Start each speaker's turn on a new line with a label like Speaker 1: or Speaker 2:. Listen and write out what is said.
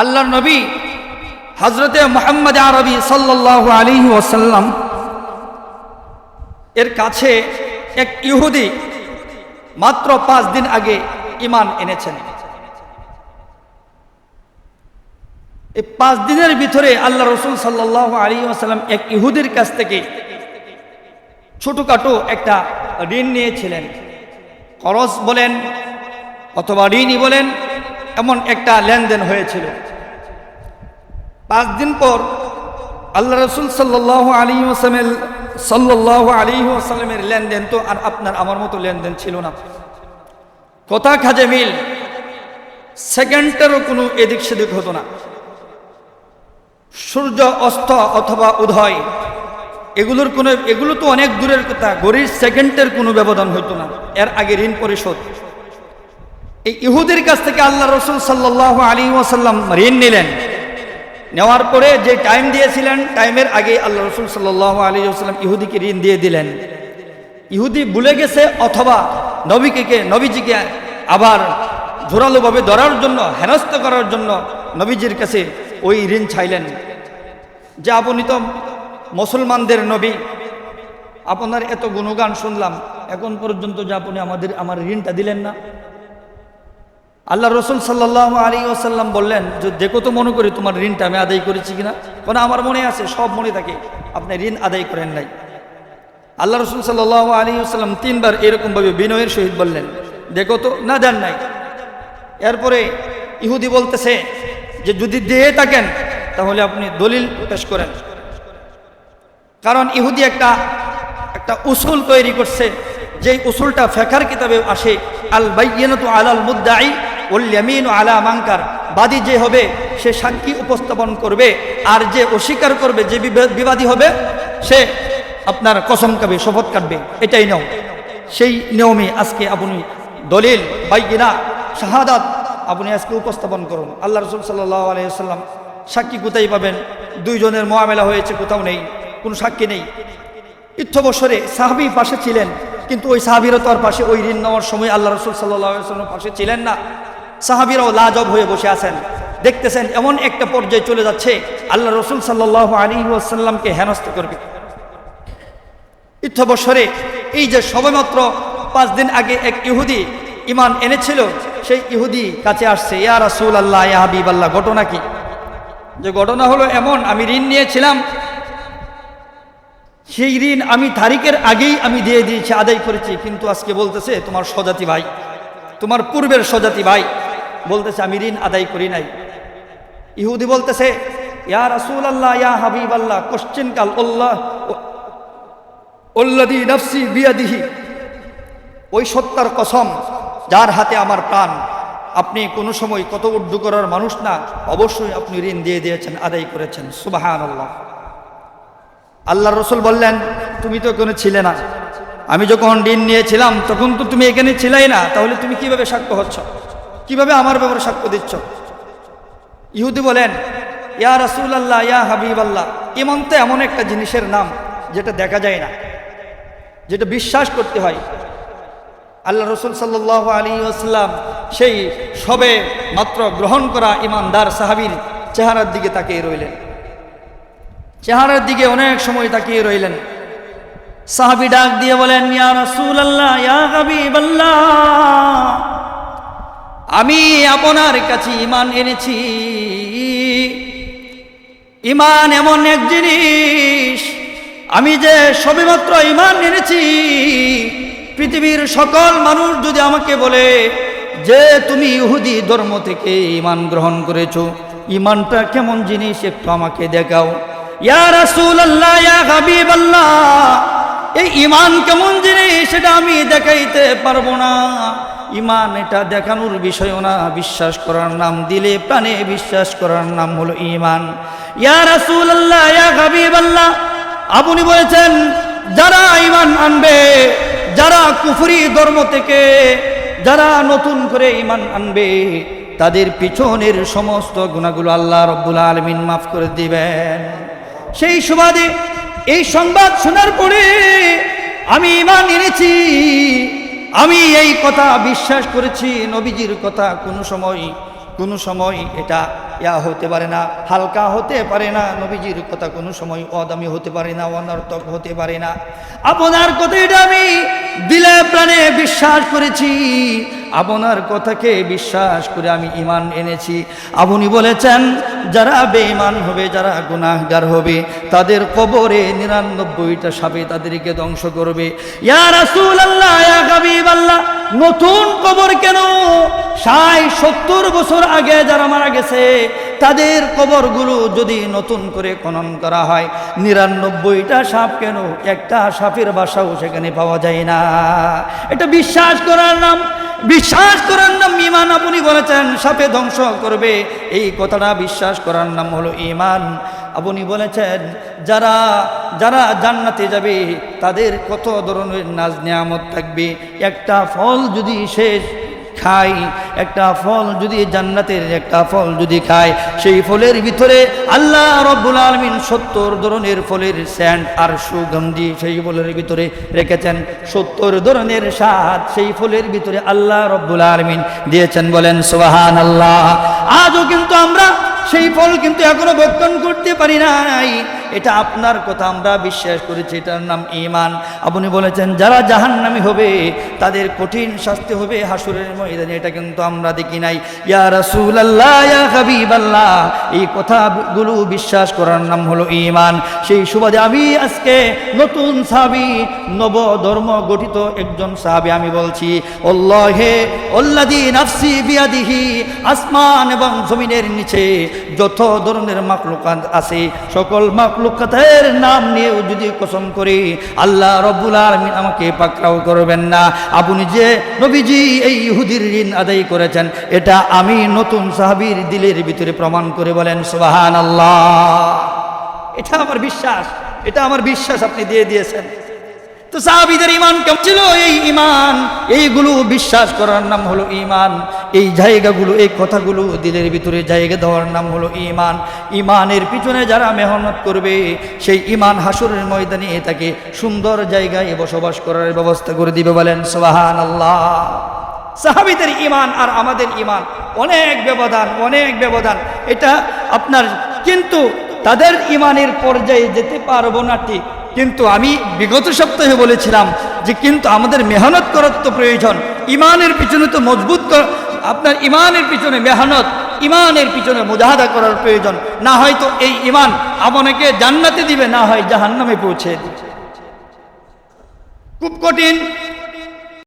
Speaker 1: আল্লাহর নবী হজরতে মোহাম্মদ আরবি সাল্লাহ আলী ওসাল্লাম এর কাছে এক ইহুদি মাত্র পাঁচ দিন আগে ইমান এনেছেন। এই পাঁচ দিনের ভিতরে আল্লাহ রসুল সাল্লাহ আলী আসাল্লাম এক ইহুদির কাছ থেকে ছোটোখাটো একটা ঋণ নিয়েছিলেন। খরচ বলেন অথবা ঋণই বলেন এমন একটা লেনদেন হয়েছিল। পাঁচ দিন পর আল্লাহ রসুল সাল্লাহ আলী ওসামের সাল্লাহ আলী ওসালামের লেনদেন তো আর আপনার আমার মতো লেনদেন ছিল না। কথা খাজে মিল, সেকেন্ডেরও কোনো এদিক সেদিক হতো না। সূর্য, অস্ত অথবা উদয়, এগুলোর কোনো, এগুলো তো অনেক দূরের কথা গড়ির সেকেন্ডের কোনো ব্যবধান হইতো না। এর আগে ঋণ পরিশোধ এই ইহুদের কাছ থেকে আল্লাহ রসুল সাল্লাহ আলী ওসাল্লাম ঋণ নিলেন। নেওয়ার পরে যে টাইম দিয়েছিলেন, টাইমের আগে আল্লাহ রসুল সাল্লাহ আলী ওসাল্লাম ইহুদিকে ঋণ দিয়ে দিলেন। ইহুদি ভুলে গেছে অথবা নবীকে নবীজিকে আবার জোরালোভাবে ধরার জন্য, হেনস্থ করার জন্য নবীজির কাছে ওই ঋণ চাইলেন। যে আপনি তো মুসলমানদের নবী, আপনার এত গুণগান শুনলাম, এখন পর্যন্ত যে আপনি আমাদের, আমার ঋণটা দিলেন না। আল্লাহ রসুল সাল্লাহ আলী ওসাল্লাম বললেন, যে দেখো তো মনে করি তোমার ঋণটা আমি আদায় করেছি কিনা? কারণ আমার মনে আছে, সব মনে থাকে, আপনি ঋণ আদায় করেন নাই। আল্লাহ রসুল সাল্লাহ আলী ওসাল্লাম তিনবার এরকমভাবে বিনয়ের সহিত বললেন, দেখো তো, না দেন নাই। এরপরে ইহুদি বলতেছে যে, যদি দিয়ে থাকেন, তাহলে আপনি দলিল পেশ করেন। কারণ ইহুদি একটা একটা উসুল তৈরি করছে, যেই উসুলটা ফেকার কিতাবে আসে আল বাইয়নতু আলাল মুদ্দাই ওল ইয়ামিন আলা মাংকার বাদী যে হবে, সে সাক্ষী উপস্থাপন করবে, আর যে অস্বীকার করবে, যে বিবা- বিবাদী হবে, সে আপনার কসম কাবে শপথ কাটবে, এটাই নিয়ম। সেই নিয়মে আজকে আপনি দলিল, বাইগিনা, শাহাদাত আপনি আজকে উপস্থাপন করুন। আল্লাহ রসুল সাল্লাহ আলাইসাল্লাম সাক্ষী কোথায় পাবেন? দুইজনের মোয়ামেলা হয়েছে, কোথাও নেই, কোনো সাক্ষী নেই। বছরে সাহাবি পাশে ছিলেন, কিন্তু ওই সাহাবিরও তার পাশে, ওই ঋণ নেওয়ার সময় আল্লাহ রসুল সাল্লামের পাশে ছিলেন না। সাহাবিরাও লাজব হয়ে বসে আছেন। দেখতেছেন, এমন একটা পর্যায়ে চলে যাচ্ছে। আল্লাহ রসুল সাল্লাহ আলী আসাল্লামকে হেনস্থ করবে। ইচ্ছ বছরে এই যে সবেমাত্র পাঁচ দিন আগে এক ইহুদি ইমান এনেছিল, সেই ইহুদি কাছে আসছে, ইয়া রাসুল আল্লাহ ইয়া হাবিব আল্লাহ ঘটনা কি? যে ঘটনা হলো এমন, আমি ঋণ নিয়েছিলাম। সেই ঋণ আমি তারিখের আগেই আমি দিয়ে দিয়েছি, আদায় করেছি। কিন্তু আজকে বলতেছে, তোমার স্বজাতি ভাই, তোমার পূর্বের স্বজাতি ভাই বলতেছে, আমি ঋণ আদায় করি নাই। ইহুদি বলতেছে, ইয়া রাসুল আল্লাহ ইয়া হাবিব আল্লাহ কোশ্চিন কাল উল্লাদি নফসি ওই সত্তার কসম, যার হাতে আমার প্রাণ, আপনি কোনো সময় কত উর্দু করার মানুষ না, অবশ্যই আপনি ঋণ দিয়ে দিয়েছেন, আদায় করেছেন। সুবাহান আল্লাহ আল্লাহ রসুল বললেন, তুমি তো এখানে ছিলে না। আমি যখন ঋণ নিয়েছিলাম, তখন তো তুমি এখানে ছিলাই না, তাহলে তুমি কীভাবে সাক্ষ্য হচ্ছ? কীভাবে আমার ব্যাপারে সাক্ষ্য দিচ্ছ? ইহুদি বলেন, ইয়া রাসুল আল্লাহ ইয়া হাবিব আল্লাহ ইমন তো এমন একটা জিনিসের নাম, যেটা দেখা যায় না, যেটা বিশ্বাস করতে হয়। আল্লাহ রসুল সাল্লাহ আলী আসলাম সেই সবে মাত্র গ্রহণ করা ইমানদার সাহাবির চেহারার দিকে তাকিয়ে রইলেন। চেহারার দিকে অনেক সময় তাকিয়ে রইলেন। সাহাবি ডাক দিয়ে বলেন, ইয়া রাসূল আল্লাহ ইয়া হাবিব আল্লাহ আমি আপনার কাছে ইমান এনেছি। ইমান এমন এক জিনিস, আমি যে সবেমাত্র ইমান এনেছি। পৃথিবীর সকল মানুষ যদি আমাকে বলে যে তুমি ইহুদি ধর্ম থেকে ইমান গ্রহণ করেছ ইমানটা কেমন জিনিস একটু আমাকে দেখাও। ইয়া এই ইমান কেমন জিনিস সেটা আমি দেখাইতে পারব না। ইমান, এটা দেখানোর বিষয় না। বিশ্বাস করার নাম দিলে প্রাণে বিশ্বাস করার নাম হলো ইমান। ইয়া রাসূল আল্লাহ আল্লাহ আপনি বলেছেন, যারা ইমান আনবে, যারা কুফরি ধর্ম থেকে, যারা নতুন করে ইমান আনবে, তাদের পিছনের সমস্ত গুণাগুলো আল্লাহ রব্বুল আলমিন মাফ করে দিবেন। সেই সুবাদে, এই সংবাদ শোনার পরে আমি ইমান এনেছি। আমি এই কথা বিশ্বাস করেছি, নবীজির কথা কোনো সময় কোনো সময় এটা ইয়া হতে পারে না, হালকা হতে পারে না, নবীজির কথা কোনো সময় অদামি হতে পারে না, অনর্থক হতে পারে না। আপনার কথা এটা আমি দিলে প্রাণে বিশ্বাস করেছি, আপনার কথাকে বিশ্বাস করে আমি ইমান এনেছি। আপনি বলেছেন, যারা বেঈমান হবে, যারা গুনাহগার হবে, তাদের কবরে নিরানব্বইটা সাপে তাদেরকে ধ্বংস করবে। ইয়া রাসূল আল্লাহ আল্লাহ নতুন কবর কেন ষাট, সত্তর বছর আগে যারা মারা গেছে, তাদের কবরগুলো যদি নতুন করে খনন করা হয়, নিরানব্বইটা সাপ কেন? একটা সাপের বাসাও সেখানে পাওয়া যায় না। এটা বিশ্বাস করার নাম, বিশ্বাস করার নাম ইমান আপনি বলেছেন, সাপে ধ্বংস করবে। এই কথাটা বিশ্বাস করার নাম হলো ইমান। আপনি বলেছেন, যারা যারা জান্নাতে যাবে, তাদের কত ধরনের নাজ নিয়ামত থাকবে? একটা ফল যদি শেষ খাই, একটা ফল যদি জান্নাতের, একটা ফল যদি খায় সেই ফলের ভিতরে আল্লাহ রব্বুল আলমিন সত্তর ধরনের ফলের স্যান্ড আর সুগন্ধি সেই ফলের ভিতরে রেখেছেন। সত্তর ধরনের স্বাদ সেই ফলের ভিতরে আল্লাহ রব্বুল আলমিন দিয়েছেন বলেন সোহান আল্লাহ আজও কিন্তু আমরা সেই ফল কিন্তু এখনও ভক্ষণ করতে পারি নাই। এটা আপনার কথা, আমরা বিশ্বাস করেছি, এটার নাম ইমান আপনি বলেছেন, যারা জাহান্নামী হবে, তাদের কঠিন শাস্তি হবে হাসুরের ময়দানে, এটা কিন্তু আমরা দেখি নাই। ইয়া রাসূল আল্লাহ আল্লাহ এই কথাগুলো বিশ্বাস করার নাম হলো ইমান সেই সুবাদে আমি আজকে নতুন সাহাবি নব ধর্ম গঠিত একজন সাহাবি আমি বলছি আসমান এবং জমিনের নিচে যত ধরনের মাকলুকাত আছে, সকল মাকলুকাতের নাম নিয়েও যদি কসম করি, আল্লাহ রব্বুল আলমিন আমাকে পাকড়াও করবেন না। আপনি যে নবীজি এই ইহুদির ঋণ আদায় করেছেন। এটা আমি নতুন সাহাবির দিলের ভিতরে প্রমাণ করে বলেন সোহান আল্লাহ এটা আমার বিশ্বাস, এটা আমার বিশ্বাস আপনি দিয়ে দিয়েছেন। তো সাহাবিদের ইমান কেমন ছিল? এই ইমান এইগুলো বিশ্বাস করার নাম হলো ইমান এই জায়গাগুলো, এই কথাগুলো দিলের ভিতরে জায়গা দেওয়ার নাম হলো ইমান ইমানের পিছনে যারা মেহনত করবে, সেই ইমান হাসুরের ময়দানে তাকে সুন্দর জায়গায় বসবাস করার ব্যবস্থা করে দিবে বলেন সোহান আল্লাহ সাহাবিদের ইমান আর আমাদের ইমান অনেক ব্যবধান অনেক ব্যবধান। এটা আপনার, কিন্তু তাদের ইমানের পর্যায়ে যেতে পারব না ঠিক। কিন্তু আমি বিগত সপ্তাহে বলেছিলাম যে কিন্তু আমাদের মেহনত করার তো প্রয়োজন। ইমানের পিছনে তো মজবুত কর- আপনার ইমানের পিছনে মেহনত, ইমানের পিছনে মুজাহাদা করার প্রয়োজন। না হয়তো এই ইমান আপনাকে জান্নাতে দিবে, না হয় জাহান্নামে পৌঁছে দিবে। খুব কঠিন